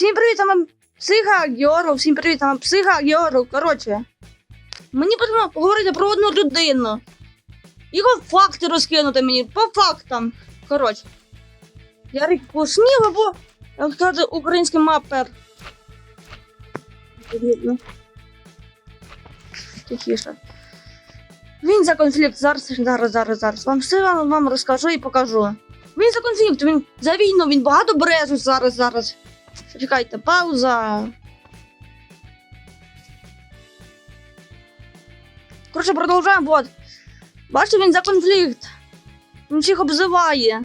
Всім привіт, там психа Геору, всім привіт, там психа Геору. Коротше, мені потрібно поговорити про одну людину. Його факти розкинути мені по фактам. Коротше. Ярик Кушнів або, як сказати, український мапер. Видно. Тихіше. Він за конфлікт. Зараз, зараз, зараз, зараз. Вам все вам, вам розкажу і покажу. Він за конфлікт, він за війну, він багато брежу зараз, зараз. Чекайте, пауза. Коротше, продовжуємо, вот. Бачите, він за конфлікт. Він всіх обзиває.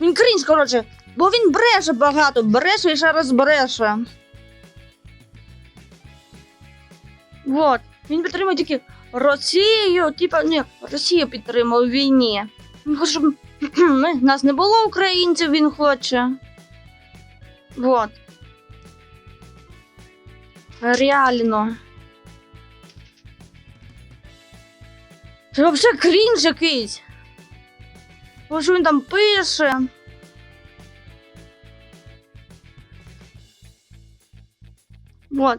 Він крінж, коротше, бо він бреше багато, бреше і ще раз бреше. Вот. Він підтримує тільки Росію, типа, ні, Росію підтримує у війні. Він хоче, щоб нас не було українців, він хоче. Вот. Реально. Це взагалі крінж якийсь. Бо що він там пише. Вот.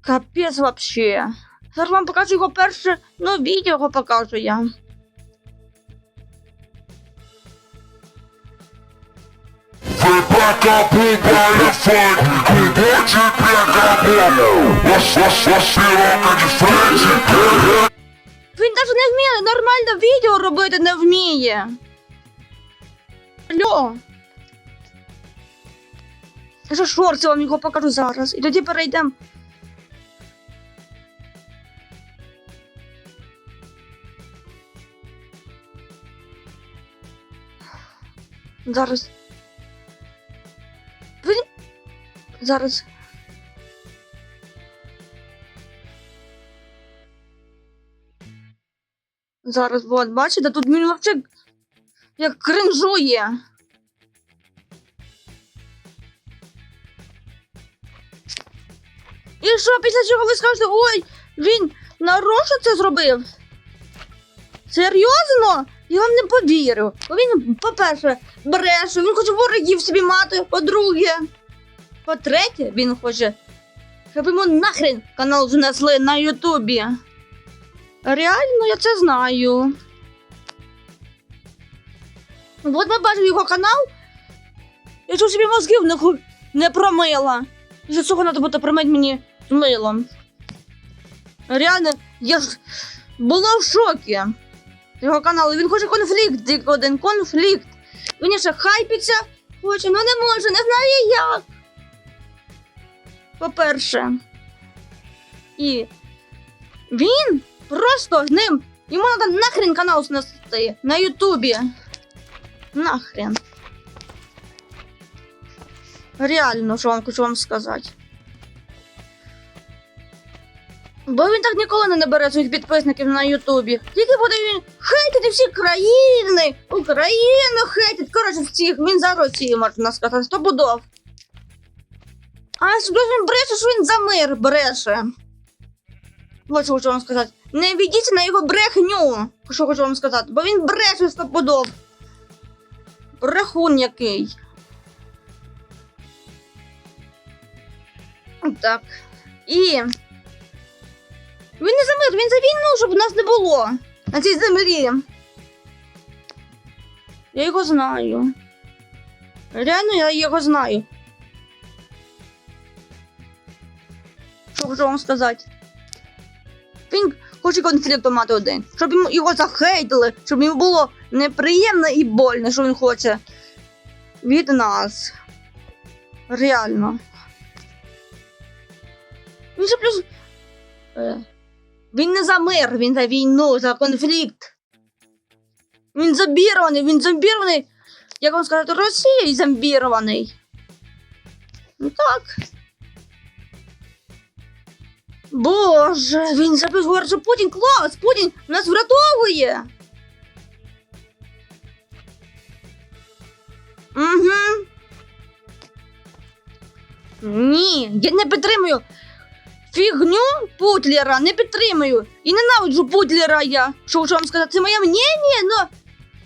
Капець вообще. Зараз вам покажу його перше, ну, відео покажу я. Пока пугали фон, глубокий переговор. Ваш, ваш, ваш пирог, а не Фредди. Він навіть не вміє нормально відео робити не вміє. Алло. Я ще шорти вам його покажу зараз. І тоді перейдемо. Зараз. Зараз. Зараз, вот, бачите, тут він вообще як кринжує. І що, після чого ви скажете, ой, він нарочно це зробив? Серйозно? Я вам не повірю. Бо він, по-перше, бреше, він хоче ворогів собі мати, по-друге. По-третє, він хоче, щоб йому нахрен канал знесли на Ютубі. Реально, я це знаю. От ми бачимо його канал. Я чого собі мозгів не, ху- не промила. Після цього треба буде промити мені милом. Реально, я була в шокі. Його каналу. Він хоче конфлікт, один конфлікт. Він ще хайпиться, хоче, але не може, не знає як. По-перше. І він Просто з ним. Йому треба нахрен канал снести на Ютубі. Нахрен. Реально, що вам хочу вам сказати. Бо він так ніколи не набере своїх підписників на Ютубі. Тільки буде він хейтити всі країни, Україну хейтить. Коротше, всіх. Він за Росію, можна сказати, сто будов. А він бреше, що він за мир бреше. Вот що хочу вам сказати. Не ведіться на його брехню. Що хочу вам сказати, бо він бреше стопудов. Брехун який. Так. І. Він не за мир, він за війну, щоб нас не було на цій землі. Я його знаю. Реально я його знаю. Хочу вам сказати? Він хоче конфлікту мати один, щоб його захейтили, щоб йому було неприємно і больно, що він хоче від нас. Реально. Він же плюс. Е, він не за мир, він за війну, за конфлікт. Він зомбірований, він зомбірований, як вам сказати, Росією зомбірований. Ну так. Боже, він забив говорить, що Путін клас, Путін нас врятовує. Угу. Ні, я не підтримую фігню Путлера, не підтримую. І ненавиджу Путлера я. Що хочу вам сказати, це моє мнення, но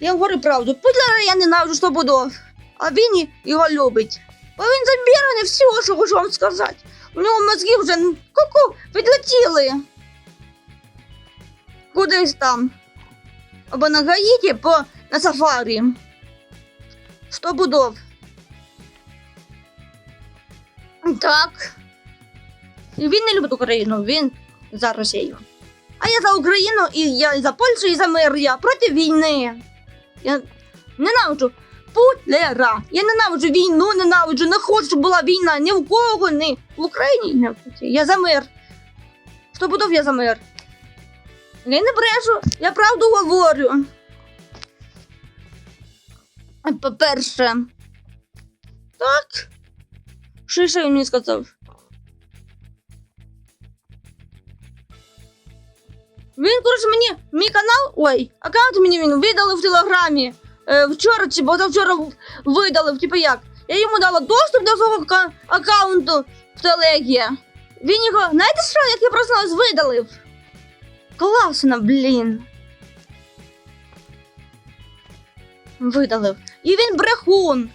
я говорю правду. Путлера я ненавиджу, що буду. а він його любить. Бо він замірений всього, що хочу вам сказати. У нього мозги вже ну, ку-ку, відлетіли. Кудись там. Або на Гаїті, або на сафарі. Сто будов. Так. Він не любить Україну, він за Росію. А я за Україну, і я і за Польщу, і за мир. Я проти війни. Я ненавиджу Путлера. Я ненавиджу війну, ненавиджу, не хочу, щоб була війна ні в кого, ні в Україні. ні в Росії. Я за мир. Хто будов, я за мир. Я не брешу, я правду говорю. По-перше. Так. Що ще він мені сказав? Він, коротше, мені мій канал, ой, аккаунт мені він видали в телеграмі. Е, вчора чи позавчора в- видалив, типу як. Я йому дала доступ до свого ка- аккаунту в телегі. Він його, знаєте що, як я проснулась, видалив. Класно, блін. Видалив. І він брехун.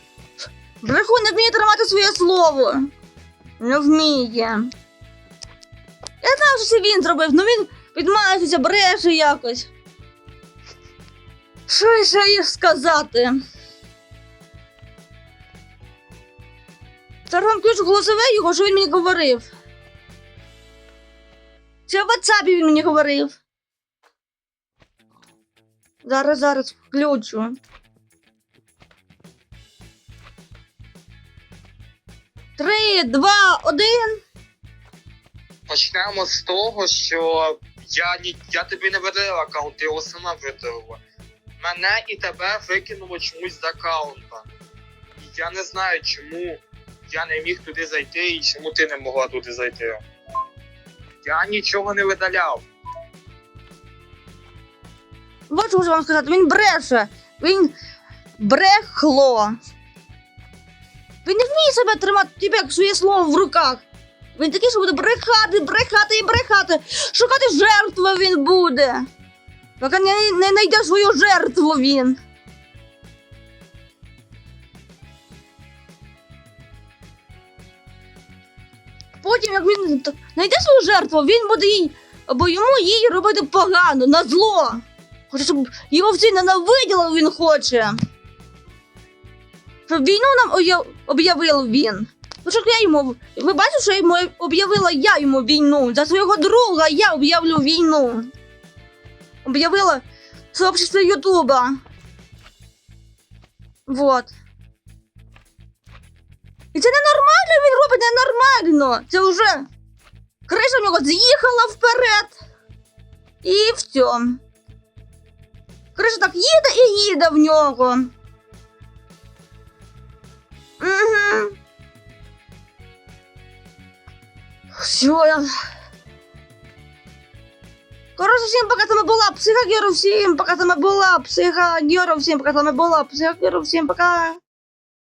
Брехун не вміє тримати своє слово. Не вміє. Я знав, що це він зробив, але він підмається, бреше якось. Що ще їх сказати? Вам ключ голосове його, що він мені говорив. Це в WhatsApp він мені говорив. Зараз, зараз включу. Три, два, один. Почнемо з того, що я я тобі не видала аккаунт, ти його сама видала. Мене і тебе викинуло чомусь з аккаунта. І я не знаю, чому я не міг туди зайти і чому ти не могла туди зайти. Я нічого не видаляв. Вот що хочу вам сказати, він бреше. Він брехло. Він не вміє себе тримати типу, як своє слово в руках. Він такий, що буде брехати, брехати і брехати. Шукати жертву він буде. Поки не, не знайде свою жертву він. Потім, як він знайде свою жертву, він буде їй або йому їй робити погано, на зло. Хоче, щоб його всі ненавиділи, він хоче. Щоб війну нам об'явив він. Ну, що я йому. Ви бачите, що я йому об'явила я йому війну. За свого друга я об'явлю війну. Об'явила сообщество Ютуба. Вот. І це ненормально він робить ненормально. Це вже криша в нього з'їхала вперед. І все. Криша так їде і їде в нього. Угу. Все, я... Коротше, всім пока там була психогеру, всім пока там була психогеру, всім пока там була психогеру, всім пока.